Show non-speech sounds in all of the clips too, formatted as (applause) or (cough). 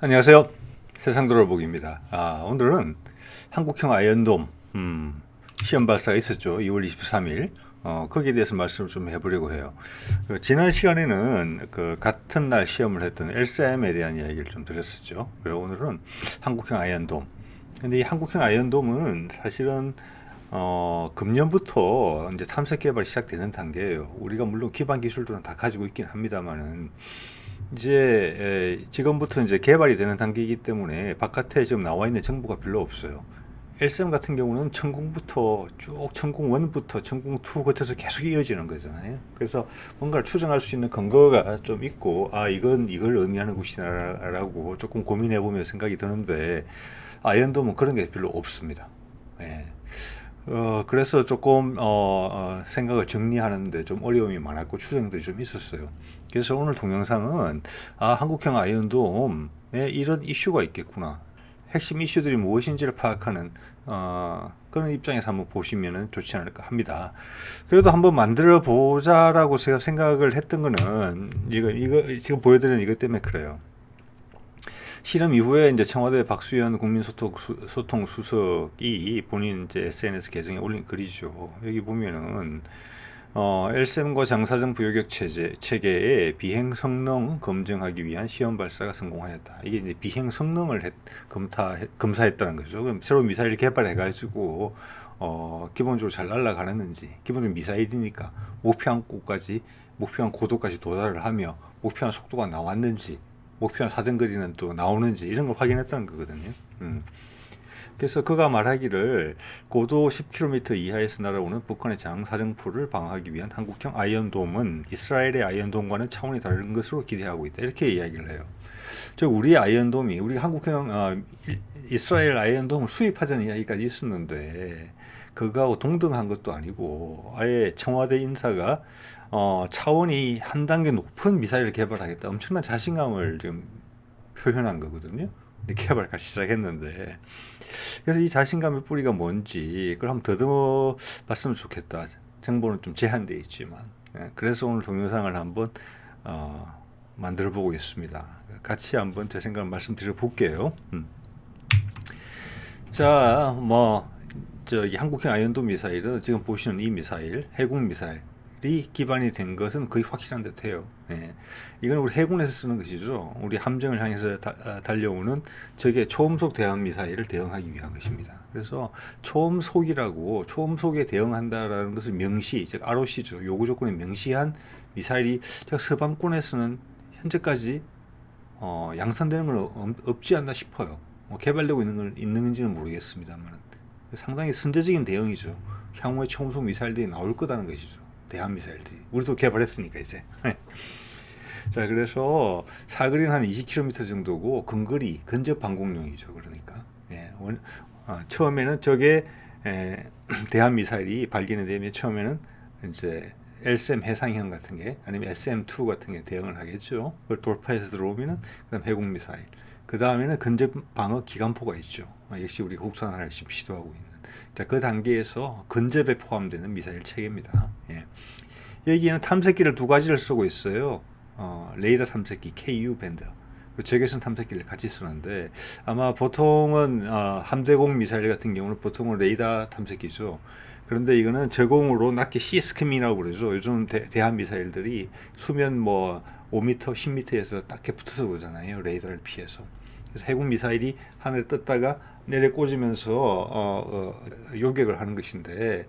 안녕하세요. 세상 돌아보기입니다. 아, 오늘은 한국형 아이언돔 음, 시험 발사가 있었죠. 2월 23일. 어, 거기에 대해서 말씀을 좀 해보려고 해요. 그 지난 시간에는 그 같은 날 시험을 했던 LCM에 대한 이야기를 좀 드렸었죠. 그리고 오늘은 한국형 아이언돔. 근데 이 한국형 아이언돔은 사실은 어, 금년부터 이제 탐색 개발이 시작되는 단계예요. 우리가 물론 기반 기술들은 다 가지고 있긴 합니다만은 이제 에, 지금부터 이제 개발이 되는 단계이기 때문에 바깥에 지금 나와 있는 정보가 별로 없어요. LSM 같은 경우는 천공부터 쭉 천공 1부터 천공 2 거쳐서 계속 이어지는 거잖아요. 그래서 뭔가를 추정할 수 있는 근거가 좀 있고 아 이건 이걸 의미하는 것이라고 조금 고민해 보면 생각이 드는데 아이언돔은 그런 게 별로 없습니다. 예. 어, 그래서 조금 어, 어, 생각을 정리하는데 좀 어려움이 많았고 추정들이 좀 있었어요. 그래서 오늘 동영상은 아, 한국형 아이언돔에 이런 이슈가 있겠구나. 핵심 이슈들이 무엇인지를 파악하는 어, 그런 입장에서 한번 보시면 좋지 않을까 합니다. 그래도 한번 만들어 보자라고 생각을 했던 거는 이거 이거 지금 보여드리는 이것 때문에 그래요. 실험 이후에 이제 청와대 박수현 국민소통 수, 수석이 본인 이제 SNS 계정에 올린 글이죠. 여기 보면은 어, LSM과 장사정 부여격 체제 체계의 비행 성능 검증하기 위한 시험 발사가 성공하였다. 이게 이제 비행 성능을 했, 검타 검사했다는 거죠. 그럼 새로운 미사일 개발해 가지고 어, 기본적으로 잘 날아가는지 기본적으로 미사일이니까 목표한 곳까지 목표한 고도까지 도달을 하며 목표한 속도가 나왔는지 목표한 사정거리는 또 나오는지 이런 걸 확인했다는 거거든요. 음. 그래서 그가 말하기를 고도 10km 이하에서 날아오는 북한의 장사정포를 방어하기 위한 한국형 아이언돔은 이스라엘의 아이언돔과는 차원이 다른 것으로 기대하고 있다. 이렇게 이야기를 해요. 즉 우리 아이언돔이 우리 한국형 어, 이스라엘 아이언돔을 수입하자는 이야기까지 있었는데 그거하고 동등한 것도 아니고 아예 청와대 인사가 어, 차원이 한 단계 높은 미사일을 개발하겠다 엄청난 자신감을 지금 표현한 거거든요. 개발을 시작했는데 그래서 이 자신감의 뿌리가 뭔지 그걸 한번 더듬어 봤으면 좋겠다. 정보는 좀 제한되어 있지만 예, 그래서 오늘 동영상을 한번 어, 만들어 보고 있습니다. 같이 한번 제 생각을 말씀드려 볼게요. 음. 자, 뭐 저기 한국형 아이언돔 미사일은 지금 보시는 이 미사일 해군 미사일 이 기반이 된 것은 거의 확실한 듯해요. 예. 이건 우리 해군에서 쓰는 것이죠. 우리 함정을 향해서 다, 아, 달려오는 적의 초음속 대항 미사일을 대응하기 위한 것입니다. 그래서 초음속이라고 초음속에 대응한다라는 것을 명시, 즉 ROC죠. 요구 조건에 명시한 미사일이 제가 서방권에서는 현재까지 어, 양산되는 건 없 지 않나 싶어요. 뭐 개발되고 있는 건 있는지는 모르겠습니다만 상당히 선제적인 대응이죠. 향후에 초음속 미사일들이 나올 거다는 것이죠. 대한 미사일들이 우리도 개발했으니까 이제. 자 그래서 사거리는 한 20km 정도고 근거리 근접 방공용이죠. 그러니까 예, 원, 어, 처음에는 저게 에, (clears throat) 대한 미사일이 발견이 되면 처음에는 이제 LSM 해상형 같은 게 아니면 SM2 같은 게 대응을 하겠죠. 그걸 돌파해서 들어오면은 그다음 해공 미사일. 그 다음에는 근접 방어 기관포가 있죠. 어, 역시 우리 국산화를 지금 시도하고 있는. 자, 그 단계에서 근접에 포함되는 미사일 체계입니다. 예. 여기에는 탐색기를 두 가지를 쓰고 있어요. 어, 레이더 탐색기 KU 밴드. 적외선 탐색기를 같이 쓰는데 아마 보통은 어, 함대공 미사일 같은 경우는 보통은 레이더 탐색기죠. 그런데 이거는 저공으로 낮게 시스크민이라고 그러죠. 요즘 대, 대한 미사일들이 수면 뭐 5m, 10m에서 딱게 붙어서 오잖아요. 레이더를 피해서. 그래서 해군 미사일이 하늘에 떴다가 내려 꽂으면서 어, 어, 요격을 하는 것인데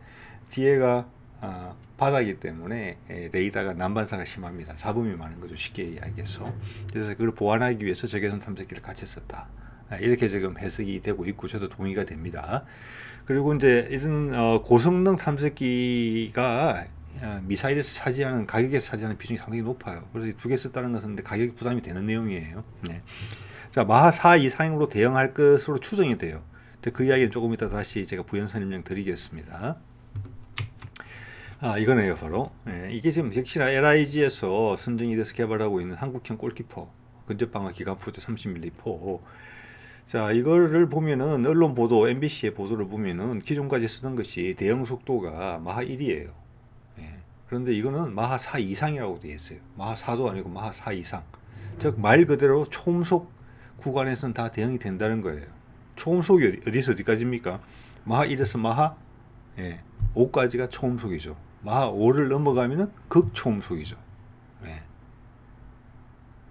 뒤에가 어, 바다이기 때문에 레이더가 난반사가 심합니다. 잡음이 많은 거죠. 쉽게 이야기해서. 그래서 그걸 보완하기 위해서 적외선 탐색기를 같이 썼다. 아, 이렇게 지금 해석이 되고 있고 저도 동의가 됩니다. 그리고 이제 이런 어, 고성능 탐색기가 어, 미사일에서 차지하는 가격에서 차지하는 비중이 상당히 높아요. 그래서 두 개 썼다는 것은 가격이 부담이 되는 내용이에요. 네. 자, 마하 4 이상으로 대응할 것으로 추정이 돼요. 그 이야기는 조금 이따 다시 제가 부연 설명 드리겠습니다. 아, 이거네요, 바로. 예, 이게 지금 역시나 LIG에서 선정이 돼서 개발하고 있는 한국형 골키퍼, 근접방어 기관포대 30mm 포. 자, 이거를 보면은 언론 보도, MBC의 보도를 보면은 기존까지 쓰던 것이 대응 속도가 마하 1이에요. 예, 그런데 이거는 마하 4 이상이라고 되어 있어요. 마하 4도 아니고 마하 4 이상. 즉, 말 그대로 초음속 구간에서는 다 대응이 된다는 거예요. 초음속이 어디- 어디서 어디까지입니까? 마하 1에서 마하 예, 5까지가 초음속이죠. 마하 5를 넘어가면은 극초음속이죠. 예.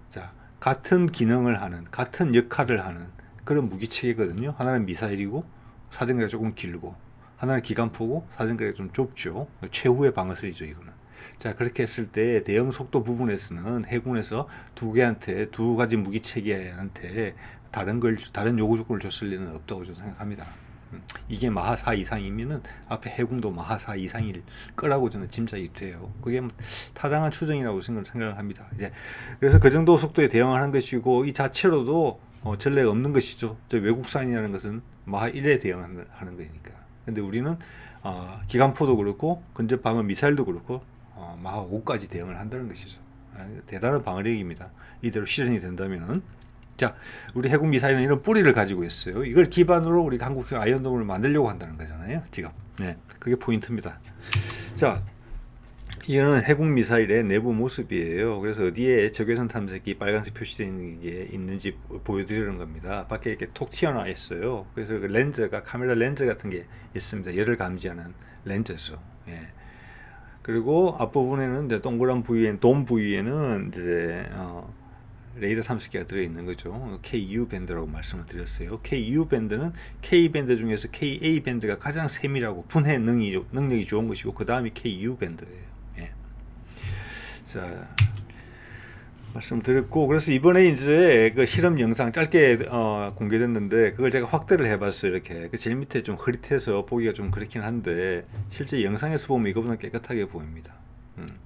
자, 같은 기능을 하는, 같은 역할을 하는 그런 무기 체계거든요. 하나는 미사일이고 사정거리가 조금 길고, 하나는 기관포고 사정거리가 좀 좁죠. 최후의 방어설이죠, 이거는. 자, 그렇게 했을 때 대형 속도 부분에서는 해군에서 두 개한테 두 가지 무기 체계한테 다른 걸 다른 요구 조건을 줬을 리는 없다고 저는 생각합니다. 음, 이게 마하 4 이상이면은 앞에 해군도 마하 4 이상일 거라고 저는 짐작이 돼요. 그게 뭐 타당한 추정이라고 생각, 생각을 합니다. 이제 그래서 그 정도 속도에 대응하는 것이고 이 자체로도 어, 전례가 없는 것이죠. 저 외국산이라는 것은 마하 1에 대응하는 하는 거니까. 근데 우리는 어, 기관포도 그렇고 근접 방어 미사일도 그렇고 어, 마하 5까지 대응을 한다는 것이죠. 아, 대단한 방어력입니다. 이대로 실현이 된다면은 자, 우리 해군 미사일은 이런 뿌리를 가지고 있어요. 이걸 기반으로 우리 한국형 아이언돔을 만들려고 한다는 거잖아요. 지금. 네, 그게 포인트입니다. 자, 이거는 해군 미사일의 내부 모습이에요. 그래서 어디에 적외선 탐색기 빨간색 표시되어 있는 게 있는지 보여드리는 겁니다. 밖에 이렇게 톡 튀어나와 있어요. 그래서 그 렌즈가 카메라 렌즈 같은 게 있습니다. 열을 감지하는 렌즈죠. 예. 그리고 앞부분에는 이제 동그란 부위에 돔 부위에는 이제 어, 레이더 탐색기가 들어 있는 거죠. KU 밴드라고 말씀을 드렸어요. KU 밴드는 K 밴드 중에서 KA 밴드가 가장 세밀하고 분해 능력이, 능력이 좋은 것이고 그 다음이 KU 밴드예요. 예. 자 말씀드렸고 그래서 이번에 이제 그 실험 영상 짧게 어, 공개됐는데 그걸 제가 확대를 해봤어요 이렇게 그 제일 밑에 좀 흐릿해서 보기가 좀 그렇긴 한데 실제 영상에서 보면 이거보다 깨끗하게 보입니다. 음.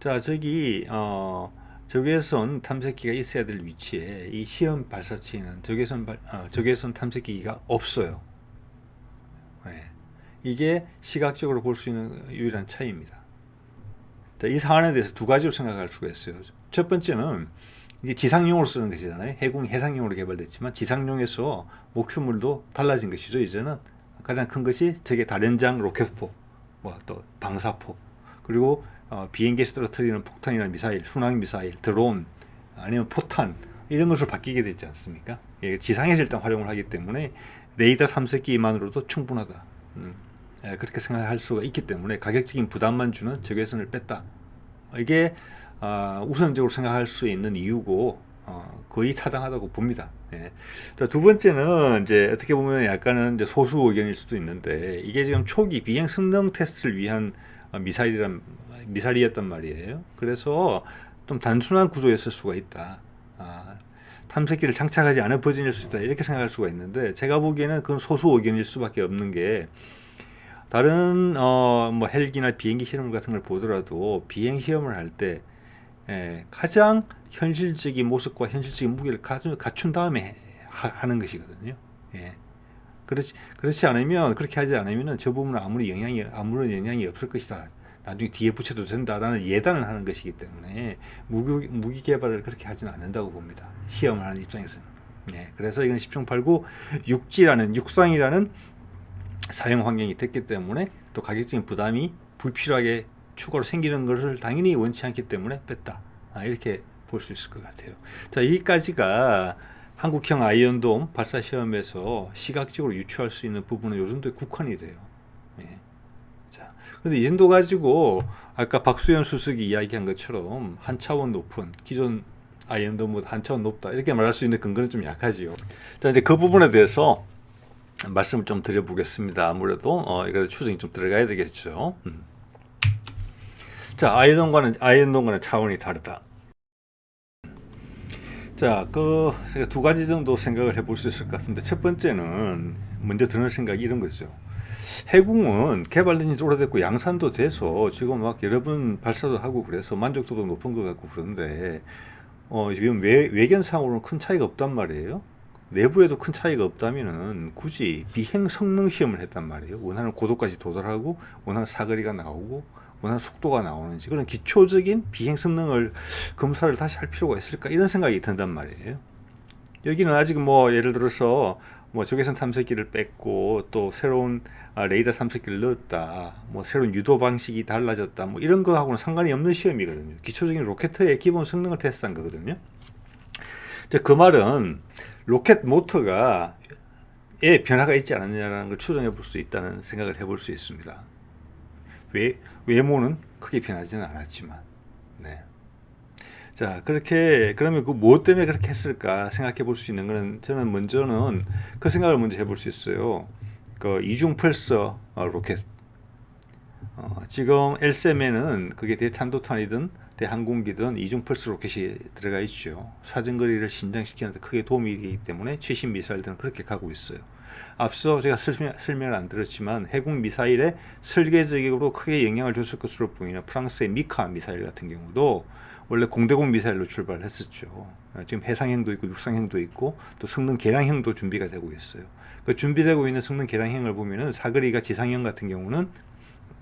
자 저기 어, 적외선 탐색기가 있어야 될 위치에 이 시험 발사체에는 적외선 발, 어, 적외선 탐색기가 없어요. 네. 이게 시각적으로 볼 수 있는 유일한 차이입니다. 자, 이 사안에 대해서 두 가지로 생각할 수가 있어요. 첫 번째는 이게 지상용으로 쓰는 것이잖아요. 해군 해상용으로 개발됐지만 지상용에서 목표물도 달라진 것이죠. 이제는 가장 큰 것이 적의 다련장 로켓포, 뭐 또 방사포, 그리고 어, 비행기에서 떨어뜨리는 폭탄이나 미사일, 순항 미사일, 드론, 아니면 포탄 이런 것으로 바뀌게 되지 않습니까? 예, 지상에서 일단 활용을 하기 때문에 레이더 탐색기만으로도 충분하다. 음, 예, 그렇게 생각할 수가 있기 때문에 가격적인 부담만 주는 적외선을 뺐다. 이게 아, 우선적으로 생각할 수 있는 이유고 어, 거의 타당하다고 봅니다. 예. 자, 두 번째는 이제 어떻게 보면 약간은 이제 소수 의견일 수도 있는데 이게 지금 초기 비행 성능 테스트를 위한 어, 미사일이란 미사일이었단 말이에요. 그래서 좀 단순한 구조였을 수가 있다. 아, 탐색기를 장착하지 않은 버전일 수 있다 이렇게 생각할 수가 있는데 제가 보기에는 그건 소수 의견일 수밖에 없는 게 다른 어 뭐 헬기나 비행기 실험 같은 걸 보더라도 비행 시험을 할때 예, 가장 현실적인 모습과 현실적인 무게를 갖춘, 다음에 하, 는 것이거든요. 예. 그렇지 그렇지 않으면 그렇게 하지 않으면은 저 부분은 아무리 영향이 아무런 영향이 없을 것이다. 나중에 뒤에 붙여도 된다라는 예단을 하는 것이기 때문에 무기, 무기 개발을 그렇게 하지는 않는다고 봅니다. 시험을 하는 입장에서는. 예. 그래서 이건 10중 8구 육지라는 육상이라는 사용 환경이 됐기 때문에 또 가격적인 부담이 불필요하게 추가로 생기는 것을 당연히 원치 않기 때문에 뺐다. 아, 이렇게 볼 수 있을 것 같아요. 자, 여기까지가 한국형 아이언돔 발사 시험에서 시각적으로 유추할 수 있는 부분은 요 정도에 국한이 돼요. 예. 자, 근데 이 정도 가지고 아까 박수현 수석이 이야기한 것처럼 한 차원 높은 기존 아이언돔보다 한 차원 높다 이렇게 말할 수 있는 근거는 좀 약하지요. 자, 이제 그 부분에 대해서 말씀을 좀 드려보겠습니다. 아무래도 어, 이거 추정이 좀 들어가야 되겠죠. 음. 자, 아이언돔과는 아이언돔과는 차원이 다르다. 자, 그 두 가지 정도 생각을 해볼 수 있을 것 같은데 첫 번째는 먼저 드는 생각이 이런 거죠. 해궁은 개발된 지 오래됐고 양산도 돼서 지금 막 여러 번 발사도 하고 그래서 만족도도 높은 것 같고 그런데 어, 지금 외, 외견상으로는 큰 차이가 없단 말이에요. 내부에도 큰 차이가 없다면은 굳이 비행 성능 시험을 했단 말이에요. 원하는 고도까지 도달하고 원하는 사거리가 나오고 원하는 속도가 나오는지 그런 기초적인 비행 성능을 검사를 다시 할 필요가 있을까 이런 생각이 든단 말이에요. 여기는 아직 뭐 예를 들어서 뭐 적외선 탐색기를 뺐고 또 새로운 아, 레이더 탐색기를 넣었다. 뭐 새로운 유도 방식이 달라졌다. 뭐 이런 거하고는 상관이 없는 시험이거든요. 기초적인 로켓의 기본 성능을 테스트한 거거든요. 이제 그 말은 로켓 모터가 에 변화가 있지 않느냐라는 걸 추정해 볼 수 있다는 생각을 해볼 수 있습니다. 외, 외모는 크게 변하지는 않았지만, 네. 자, 그렇게, 그러면 그 무엇 때문에 그렇게 했을까 생각해 볼 수 있는 거는 저는 먼저는 그 생각을 먼저 해볼 수 있어요. 그 이중 펄서 어, 로켓. 어, 지금 엘셈에는 그게 대탄도탄이든 대항공기든 이중 펄스 로켓이 들어가 있죠. 사정거리를 신장시키는데 크게 도움이 되기 때문에 최신 미사일들은 그렇게 가고 있어요. 앞서 제가 설명, 설명을 안 들었지만 해군 미사일에 설계적으로 크게 영향을 줬을 것으로 보이는 프랑스의 미카 미사일 같은 경우도 원래 공대공 미사일로 출발했었죠. 을 지금 해상형도 있고 육상형도 있고 또 성능 개량형도 준비가 되고 있어요. 그 준비되고 있는 성능 개량형을 보면은 사거리가 지상형 같은 경우는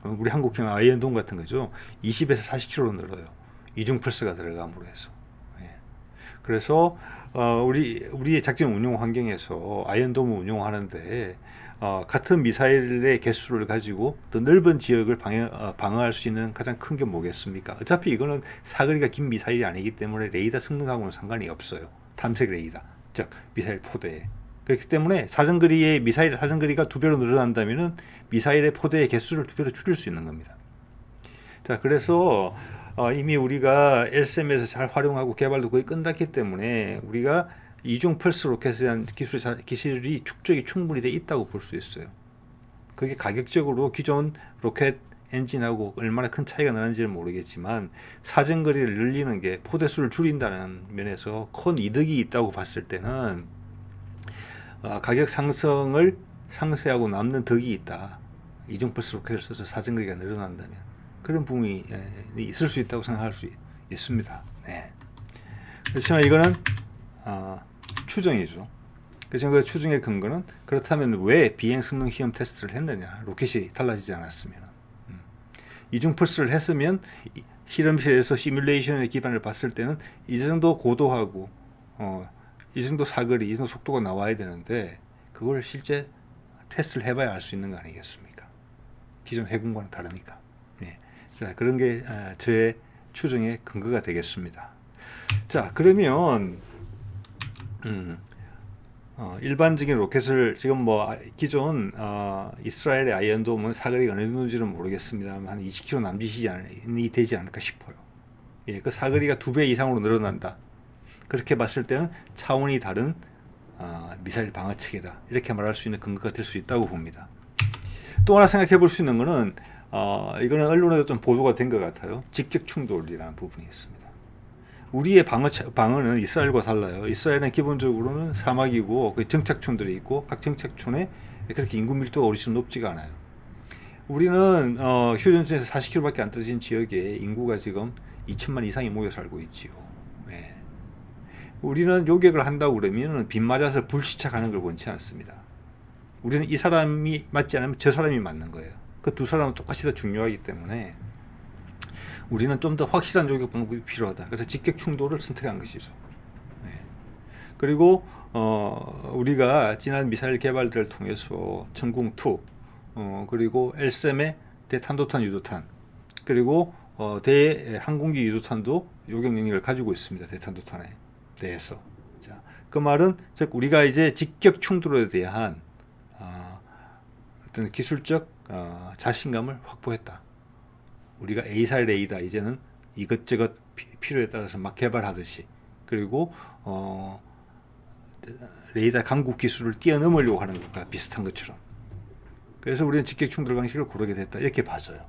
우리 한국형 아이언돔 같은 거죠. 20에서 40km로 늘어요. 이중 플스가 들어감으로 해서. 예. 그래서 어, 우리 우리의 작전 운용 환경에서 아이언돔을 운용하는데 어, 같은 미사일의 개수를 가지고 더 넓은 지역을 방어, 어, 방어할 수 있는 가장 큰 게 뭐겠습니까? 어차피 이거는 사거리가 긴 미사일이 아니기 때문에 레이더 성능하고는 상관이 없어요. 탐색 레이더, 즉 미사일 포대에. 그렇기 때문에 사정거리의 미사일 사정거리가 두 배로 늘어난다면은 미사일의 포대의 개수를 두 배로 줄일 수 있는 겁니다. 자, 그래서 어, 이미 우리가 LSM에서 잘 활용하고 개발도 거의 끝났기 때문에 우리가 이중 펄스 로켓에 대한 기술 기술이 축적이 충분히 돼 있다고 볼 수 있어요. 그게 가격적으로 기존 로켓 엔진하고 얼마나 큰 차이가 나는지는 모르겠지만 사정거리를 늘리는 게 포대 수를 줄인다는 면에서 큰 이득이 있다고 봤을 때는 어, 가격 상승을 상쇄하고 남는 덕이 있다. 이중 펄스 로켓을 써서 사정거리가 늘어난다면 그런 부분이 예, 있을 수 있다고 생각할 수 있습니다. 네. 그렇지만 이거는 어, 추정이죠. 그래서 그 추정의 근거는 그렇다면 왜 비행 성능 시험 테스트를 했느냐? 로켓이 달라지지 않았으면 음. 이중 펄스를 했으면 실험실에서 시뮬레이션의 기반을 봤을 때는 이 정도 고도하고 어, 이 정도 사거리, 이 정도 속도가 나와야 되는데 그걸 실제 테스트를 해봐야 알 수 있는 거 아니겠습니까? 기존 해군과는 다르니까. 자, 그런 게 아, 저의 추정의 근거가 되겠습니다. 자, 그러면 음, 어, 일반적인 로켓을 지금 뭐 아, 기존 어, 이스라엘의 아이언돔은 사거리가 어느 정도인지는 모르겠습니다만 한 20km 남짓이 되지 않을까 싶어요. 예, 그 사거리가 두 배 이상으로 늘어난다. 그렇게 봤을 때는 차원이 다른 어, 미사일 방어 체계다. 이렇게 말할 수 있는 근거가 될 수 있다고 봅니다. 또 하나 생각해 볼 수 있는 것은 어, 이거는 언론에도 좀 보도가 된 것 같아요. 직격 충돌이라는 부분이 있습니다. 우리의 방어, 방어는 이스라엘과 달라요. 이스라엘은 기본적으로는 사막이고 그 정착촌들이 있고 각 정착촌에 그렇게 인구 밀도가 훨씬 높지가 않아요. 우리는 어, 휴전선에서 40km밖에 안 떨어진 지역에 인구가 지금 2천만 이상이 모여 살고 있지요. 네. 우리는 요격을 한다고 그러면 빗 맞아서 불시착하는 걸 원치 않습니다. 우리는 이 사람이 맞지 않으면 저 사람이 맞는 거예요. 그 두 사람은 똑같이 다 중요하기 때문에 우리는 좀 더 확실한 조격 방법이 필요하다. 그래서 직격 충돌을 선택한 것이죠. 네. 그리고 어, 우리가 지난 미사일 개발들을 통해서 천궁 2 어, 그리고 엘셈의 대탄도탄 유도탄 그리고 어, 대 항공기 유도탄도 요격 능력을 가지고 있습니다. 대탄도탄에 대해서. 자, 그 말은 즉 우리가 이제 직격 충돌에 대한 어, 어떤 기술적 어, 자신감을 확보했다. 우리가 A살 A다 이제는 이것저것 필요에 따라서 막 개발하듯이 그리고 어, 레이더 강국 기술을 뛰어넘으려고 하는 것과 비슷한 것처럼 그래서 우리는 직격 충돌 방식을 고르게 됐다 이렇게 봐져요.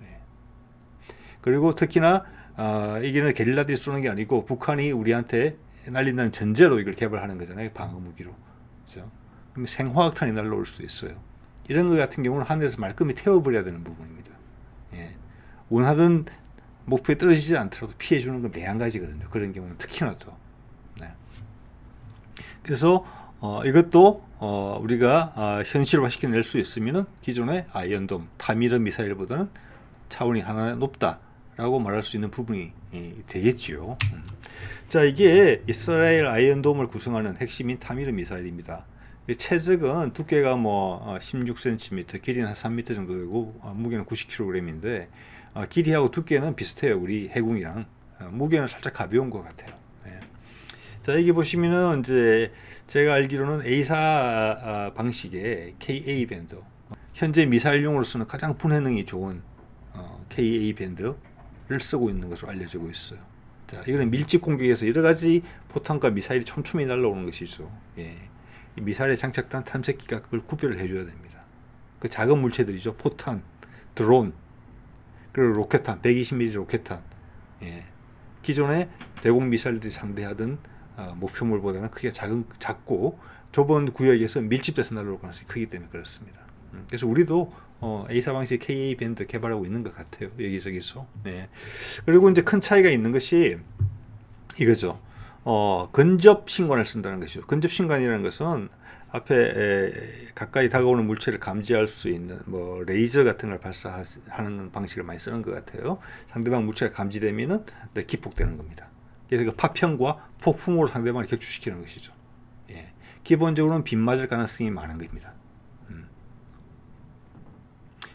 네. 그리고 특히나 어, 이게는 게릴라들이 쏘는 게 아니고 북한이 우리한테 날린다는 전제로 이걸 개발하는 거잖아요 방어 무기로 그렇죠? 그럼 생화학탄이 날라올 수도 있어요. 이런 것 같은 경우는 하늘에서 말끔히 태워버려야 되는 부분입니다. 예. 원하던 목표에 떨어지지 않더라도 피해주는 건 매한가지거든요. 그런 경우는 특히나 또. 네. 그래서 어, 이것도 어, 우리가 어, 현실화시켜낼 수 있으면 기존의 아이언돔, 타미르 미사일보다는 차원이 하나 높다라고 말할 수 있는 부분이 예, 되겠지요. 음. 자, 이게 이스라엘 아이언돔을 구성하는 핵심인 타미르 미사일입니다. 체적은 두께가 뭐 16cm, 어, 길이는 한 3m 정도 되고 어, 무게는 90kg인데 어, 길이하고 두께는 비슷해요. 우리 해궁이랑 무게는 살짝 가벼운 것 같아요. 네. 자 여기 보시면은 이제 제가 알기로는 A사 아, 방식의 KA 밴드 현재 미사일용으로서는 가장 분해능이 좋은 어, KA 밴드를 쓰고 있는 것으로 알려지고 있어요. 자 이거는 밀집 공격에서 여러 가지 포탄과 미사일이 촘촘히 날라오는 것이죠. 예. 이 미사일에 장착된 탐색기가 그걸 구별을 해줘야 됩니다. 그 작은 물체들이죠. 포탄, 드론, 그리고 로켓탄, 120mm 로켓탄. 예. 기존의 대공 미사일들이 상대하던 어, 목표물보다는 크기가 작은 작고 좁은 구역에서 밀집돼서 날아올 가능성이 크기 때문에 그렇습니다. 음, 그래서 우리도 어, A사 방식 KA 밴드 개발하고 있는 것 같아요. 여기저기서. 네. 그리고 이제 큰 차이가 있는 것이 이거죠. 어, 근접 신관을 쓴다는 것이죠. 근접 신관이라는 것은 앞에 에, 가까이 다가오는 물체를 감지할 수 있는 뭐 레이저 같은 걸 발사하는 방식을 많이 쓰는 것 같아요. 상대방 물체가 감지되면은 네, 기폭되는 겁니다. 그래서 그 파편과 폭풍으로 상대방을 격추시키는 것이죠. 예. 기본적으로는 빗 맞을 가능성이 많은 겁니다. 음.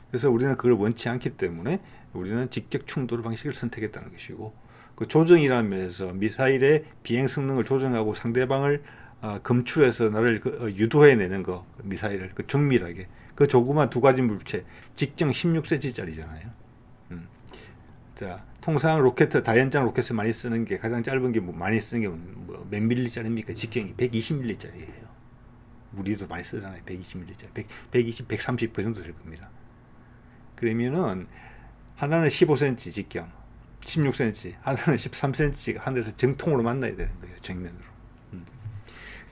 그래서 우리는 그걸 원치 않기 때문에 우리는 직격 충돌 방식을 선택했다는 것이고 그 조정이라는 면에서 미사일의 비행 성능을 조정하고 상대방을 아, 검출해서 나를 그, 어, 유도해내는 거 미사일을 그 정밀하게 그 조그만 두 가지 물체 직경 16cm짜리잖아요. 음. 자 통상 로켓 다연장 로켓을 많이 쓰는 게 가장 짧은 게 뭐 많이 쓰는 게 몇 밀리짜리입니까? 직경이 120밀리짜리예요. 우리도 많이 쓰잖아요. 120밀리짜리 100, 120, 130 그 정도 될 겁니다. 그러면은 하나는 15cm 직경, 16cm, 하나는 13cm가 하늘에서 정통으로 만나야 되는 거예요. 정면으로. 음.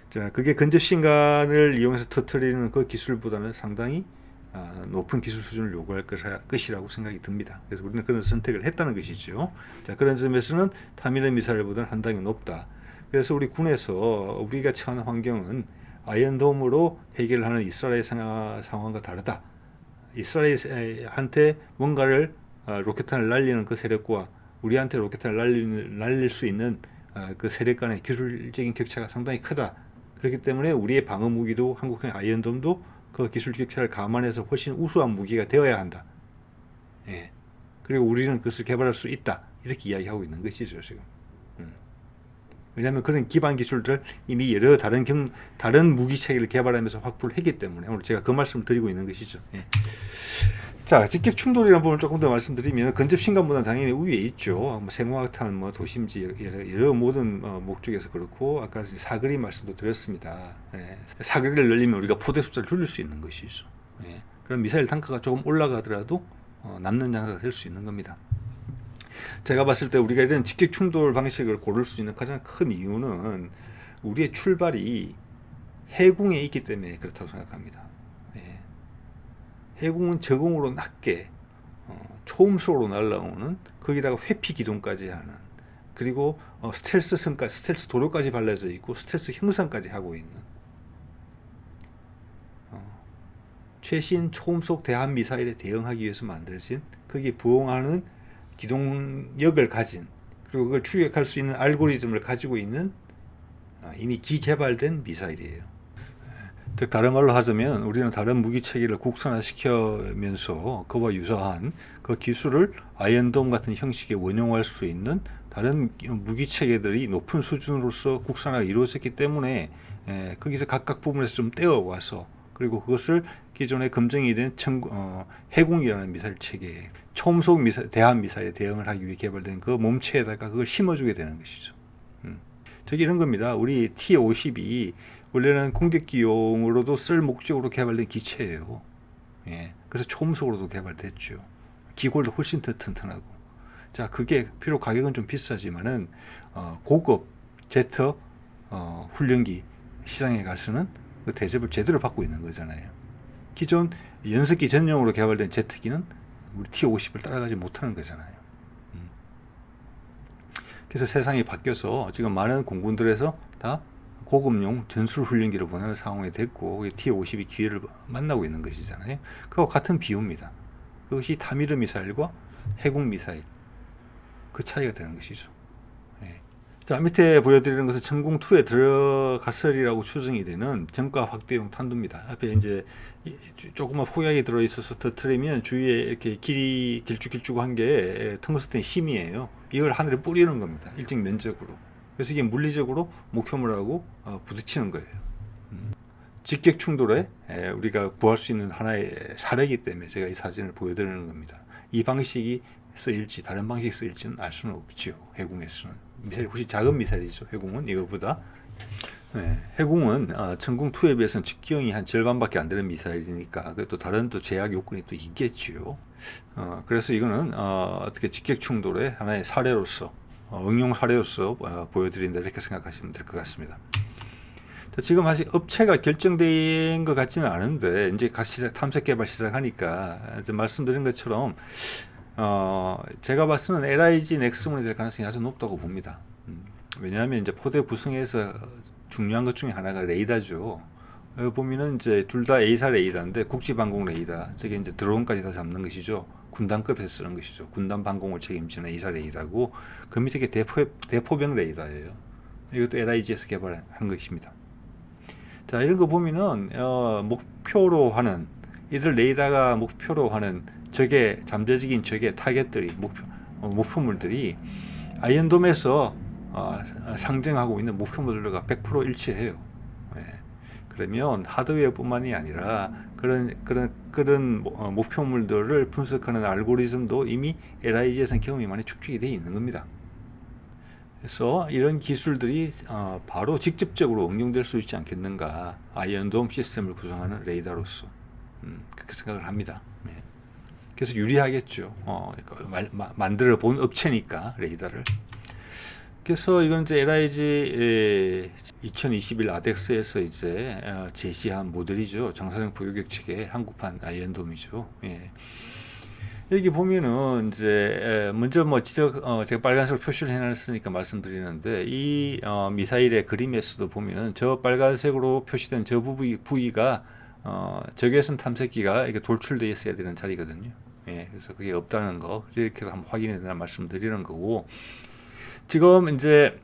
자, 그게 근접 신간을 이용해서 터트리는 그 기술보다는 상당히 아, 높은 기술 수준을 요구할 것이라고 생각이 듭니다. 그래서 우리는 그런 선택을 했다는 것이죠. 자, 그런 점에서는 타미르 미사일보다는 한 단계 높다. 그래서 우리 군에서 우리가 처한 환경은 아이언돔으로 해결하는 이스라엘 상황, 상황과 다르다. 이스라엘한테 뭔가를 어, 로켓탄을 날리는 그 세력과 우리한테 로켓탄을 날릴, 날릴 수 있는 어, 그 세력 간의 기술적인 격차가 상당히 크다. 그렇기 때문에 우리의 방어 무기도 한국형 아이언돔도 그 기술 격차를 감안해서 훨씬 우수한 무기가 되어야 한다. 예. 그리고 우리는 그것을 개발할 수 있다. 이렇게 이야기하고 있는 것이죠, 지금. 음. 왜냐하면 그런 기반 기술들 이미 여러 다른 경, 다른 무기 체계를 개발하면서 확보를 했기 때문에 오늘 제가 그 말씀을 드리고 있는 것이죠. 예. 자, 직격 충돌이라는 부분을 조금 더 말씀드리면 근접 신간보다는 당연히 우위에 있죠. 뭐 생화탄, 뭐 도심지 여러, 여러 모든 어, 목적에서 그렇고 아까 사거리 말씀도 드렸습니다. 예. 사거리를 늘리면 우리가 포대 숫자를 줄일 수 있는 것이죠. 예. 그럼 미사일 단가가 조금 올라가더라도 어, 남는 장사가 될 수 있는 겁니다. 제가 봤을 때 우리가 이런 직격 충돌 방식을 고를 수 있는 가장 큰 이유는 우리의 출발이 해궁에 있기 때문에 그렇다고 생각합니다. 예. 해궁은 저공으로 낮게 어, 초음속으로 날라오는 거기다가 회피 기동까지 하는 그리고 어, 스텔스 선까지 스텔스 도로까지 발라져 있고 스텔스 형상까지 하고 있는 어, 최신 초음속 대한 미사일에 대응하기 위해서 만들어진 거기에 부응하는 기동력을 가진 그리고 그걸 추격할 수 있는 알고리즘을 가지고 있는 아, 이미 기개발된 미사일이에요. 즉 다른 말로 하자면 우리는 다른 무기 체계를 국산화시키면서 그와 유사한 그 기술을 아이언돔 같은 형식에 원용할 수 있는 다른 무기 체계들이 높은 수준으로서 국산화가 이루어졌기 때문에 에, 거기서 각각 부분에서 좀 떼어와서 그리고 그것을 기존에 검증이 된 청, 어, 해공이라는 미사일 체계, 초음속 미사일, 대한 미사일에 대응을 하기 위해 개발된 그 몸체에다가 그걸 심어주게 되는 것이죠. 음. 즉 이런 겁니다. 우리 T-50이 원래는 공격기용으로도 쓸 목적으로 개발된 기체예요. 예. 그래서 초음속으로도 개발됐죠. 기골도 훨씬 더 튼튼하고. 자, 그게 비록 가격은 좀 비싸지만은 어, 고급 제트 어, 훈련기 시장에 가서는 그 대접을 제대로 받고 있는 거잖아요. 기존 연습기 전용으로 개발된 제트기는 우리 T50을 따라가지 못하는 거잖아요. 음. 그래서 세상이 바뀌어서 지금 많은 공군들에서 다 고급용 전술 훈련기를 보내는 상황이 됐고 T50이 기회를 만나고 있는 것이잖아요. 그와 같은 비유입니다. 그것이 타미르 미사일과 해군 미사일 그 차이가 되는 것이죠. 예. 자 밑에 보여드리는 것은 천공2에 들어갔으리라고 추정이 되는 정가 확대용 탄두입니다. 앞에 이제 조그만 포약이 들어 있어서 터트리면 주위에 이렇게 길이 길쭉길쭉한 게 텅스텐 심이에요. 이걸 하늘에 뿌리는 겁니다. 일정 면적으로. 그래서 이게 물리적으로 목표물하고 어, 부딪히는 거예요. 음. 직격 충돌에 에, 우리가 구할 수 있는 하나의 사례이기 때문에 제가 이 사진을 보여드리는 겁니다. 이 방식이 쓰일지 다른 방식이 쓰일지는 알 수는 없지요. 해공에서는 미사일 훨씬 작은 미사일이죠. 해공은 이거보다 네, 해공은 어, 천궁 2에 비해서는 직경이 한 절반밖에 안 되는 미사일이니까 그또 다른 또 제약 요건이 또 있겠지요. 어, 그래서 이거는 어, 어떻게 직격 충돌의 하나의 사례로서 어, 응용 사례로서 어, 보여드린다 이렇게 생각하시면 될 것 같습니다. 자, 지금 아직 업체가 결정된 것 같지는 않은데 이제 갓 시작 탐색 개발 시작하니까 말씀드린 것처럼 어, 제가 봤을 때는 LIG 넥스문이 될 가능성이 아주 높다고 봅니다. 음, 왜냐하면 이제 포대 구성에서 중요한 것 중에 하나가 레이더죠. 여기 보면은 이제 둘 다 A사 레이더인데 국지방공 레이더, 저게 이제 드론까지 다 잡는 것이죠. 군단급에서 쓰는 것이죠. 군단 방공을 책임지는 A사 레이더고 그 밑에 게 대포, 대포병 레이더예요. 이것도 LIG에서 개발한 것입니다. 자 이런 거 보면은 어, 목표로 하는 이들 레이더가 목표로 하는 적의 잠재적인 적의 타겟들이 목표 어, 목표물들이 아이언돔에서 어, 상징하고 있는 목표물들과 100% 일치해요. 예. 그러면 하드웨어뿐만이 아니라 그런 그런 그런 어, 목표물들을 분석하는 알고리즘도 이미 LIG에서는 경험이 많이 축적이 되어 있는 겁니다. 그래서 이런 기술들이 어, 바로 직접적으로 응용될 수 있지 않겠는가 아이언돔 시스템을 구성하는 레이더로서 음, 그렇게 생각을 합니다. 네. 그래서 유리하겠죠. 어, 그러니까 만들어 본 업체니까 레이더를. 그래서 이건 이제 LIG 2021 아덱스에서 이제 어, 제시한 모델이죠. 정사정 보유격 체계 한국판 아이언돔이죠. 예. 여기 보면은 이제 먼저 뭐 지적 어 제가 빨간색으로 표시를 해놨으니까 말씀드리는데 이 어, 미사일의 그림에서도 보면은 저 빨간색으로 표시된 저 부위 부위가 어 적외선 탐색기가 이게 돌출돼 있어야 되는 자리거든요. 예, 그래서 그게 없다는 거 이렇게 한번 확인해 달라 말씀드리는 거고 지금 이제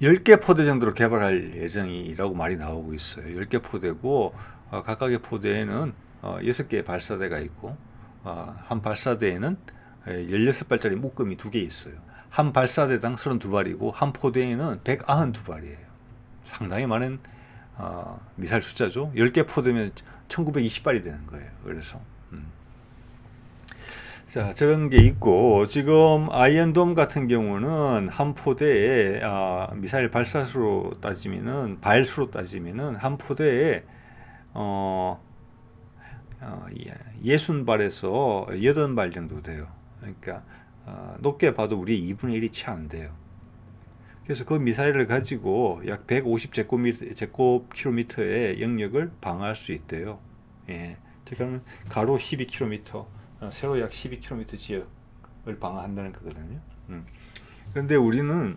10개 포대 정도로 개발할 예정이라고 말이 나오고 있어요. 10개 포대고 어, 각각의 포대에는 어, 6개의 발사대가 있고 어, 한 발사대에는 16발짜리 묶음이 두 개 있어요. 한 발사대당 32발이고 한 포대에는 192발이에요. 상당히 많은 어, 미사일 숫자죠. 10개 포대면 1920발이 되는 거예요. 그래서 음. 자, 저런 게 있고 지금 아이언돔 같은 경우는 한 포대에 아, 미사일 발사수로 따지면은 발수로 따지면은 한 포대에 어, 어, 예순 발에서 여덟 발 정도 돼요. 그러니까 어, 높게 봐도 우리 2분의 1이 채 안 돼요. 그래서 그 미사일을 가지고 약 150 제곱미터, 제곱킬로미터의 영역을 방어할 수 있대요. 예. 그러면 가로 12km, 어, 세로 약 12km 지역을 방어한다는 거거든요. 음. 그런데 우리는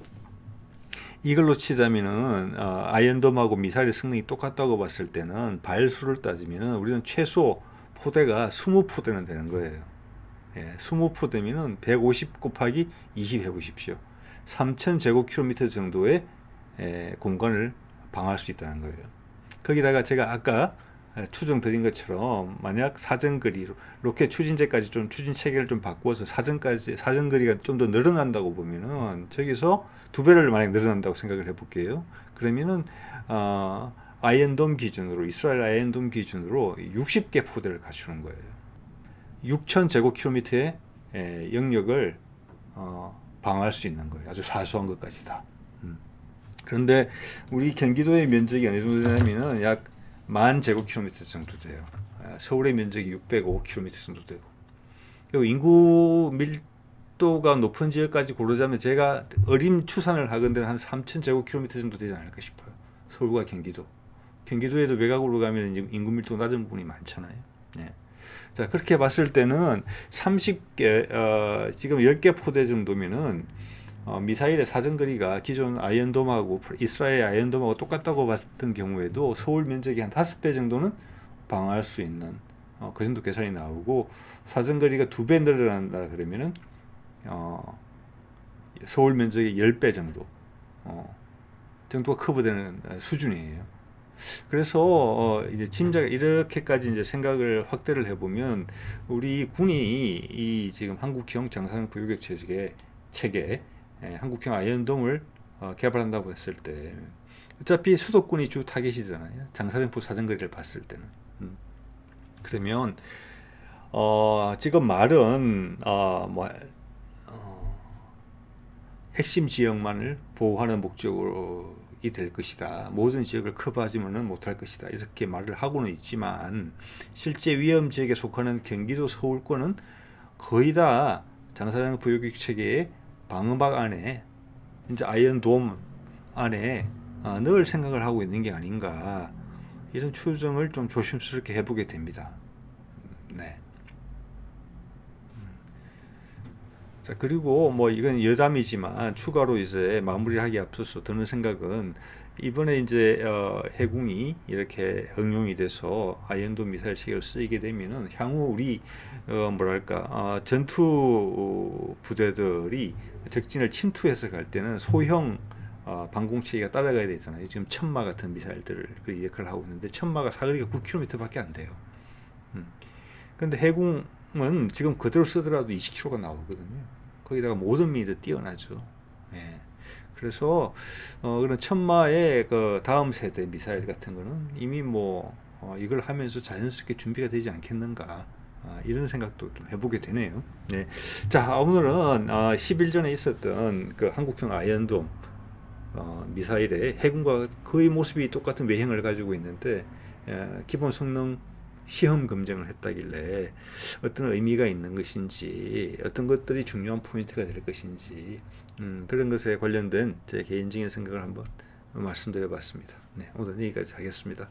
이걸로 치자면은 어, 아이언돔하고 미사일의 성능이 똑같다고 봤을 때는 발수를 따지면은 우리는 최소 포대가 20포대는 되는 거예요. 예, 20포대면은 150 곱하기 20 해보십시오. 3,000 제곱킬로미터 정도의 에, 공간을 방어할 수 있다는 거예요. 거기다가 제가 아까 추정 드린 것처럼 만약 사정거리 로켓 추진제까지 좀 추진 체계를 좀 바꾸어서 사정까지 사정거리가 좀 더 늘어난다고 보면은 저기서 두 배를 만약 늘어난다고 생각을 해볼게요. 그러면은 어, 아이언돔 기준으로 이스라엘 아이언돔 기준으로 60개 포대를 갖추는 거예요. 6천 제곱킬로미터의 영역을 어, 방어할 수 있는 거예요. 아주 사소한 것까지 다. 음. 그런데 우리 경기도의 면적이 어느 정도 되냐면은 약 만 제곱킬로미터 정도 돼요. 아, 서울의 면적이 605km 정도 되고. 그리고 인구 밀도가 높은 지역까지 고르자면 제가 어림 추산을 하건대 한 3천 제곱킬로미터 정도 되지 않을까 싶어요. 서울과 경기도. 경기도에도 외곽으로 가면 인구 밀도 낮은 부분이 많잖아요. 네. 자, 그렇게 봤을 때는 30개, 어, 지금 10개 포대 정도면은 어, 미사일의 사정거리가 기존 아이언돔하고 이스라엘 아이언돔하고 똑같다고 봤던 경우에도 서울 면적이 한 다섯 배 정도는 방어할 수 있는 어, 그 정도 계산이 나오고 사정거리가 두 배 늘어난다 그러면은 어, 서울 면적의 열 배 정도 어, 정도가 커버되는 수준이에요. 그래서 어, 이제 짐작 이렇게까지 이제 생각을 확대를 해보면 우리 군이 이 지금 한국형 장사형 보유격 체계 체계 예, 한국형 아이언돔을 어, 개발한다고 했을 때 어차피 수도권이 주 타겟이잖아요. 장사정포 사정거리를 봤을 때는. 음. 그러면 어, 지금 말은 어, 뭐 어, 핵심 지역만을 보호하는 목적으로 이될 것이다. 모든 지역을 커버하지만은 못할 것이다. 이렇게 말을 하고는 있지만 실제 위험 지역에 속하는 경기도 서울권은 거의 다 장사장 부여국 체계의 방음박 안에 이제 아이언 돔 안에 어, 넣을 생각을 하고 있는 게 아닌가 이런 추정을 좀 조심스럽게 해보게 됩니다. 음, 네. 자 그리고 뭐 이건 여담이지만 추가로 이제 마무리하기 앞서서 드는 생각은 이번에 이제 어, 해궁이 이렇게 응용이 돼서 아이언도 미사일 체계를 쓰이게 되면은 향후 우리 어, 뭐랄까 어, 전투 부대들이 적진을 침투해서 갈 때는 소형 어, 방공 체계가 따라가야 되잖아요. 지금 천마 같은 미사일들을 그 역할을 하고 있는데 천마가 사거리가 9km밖에 안 돼요. 음. 근데 해궁은 지금 그대로 쓰더라도 20km가 나오거든요. 거기다가 모든 미도 뛰어나죠. 예. 그래서 어, 그런 천마의 그 다음 세대 미사일 같은 거는 이미 뭐 어, 이걸 하면서 자연스럽게 준비가 되지 않겠는가 아, 이런 생각도 좀 해보게 되네요. 네. 자 오늘은 어, 10일 전에 있었던 그 한국형 아이언돔 어, 미사일의 해군과 거의 모습이 똑같은 외형을 가지고 있는데 에, 기본 성능 시험 검증을 했다길래 어떤 의미가 있는 것인지 어떤 것들이 중요한 포인트가 될 것인지 음, 그런 것에 관련된 제 개인적인 생각을 한번 말씀드려봤습니다. 네, 오늘 여기까지 하겠습니다.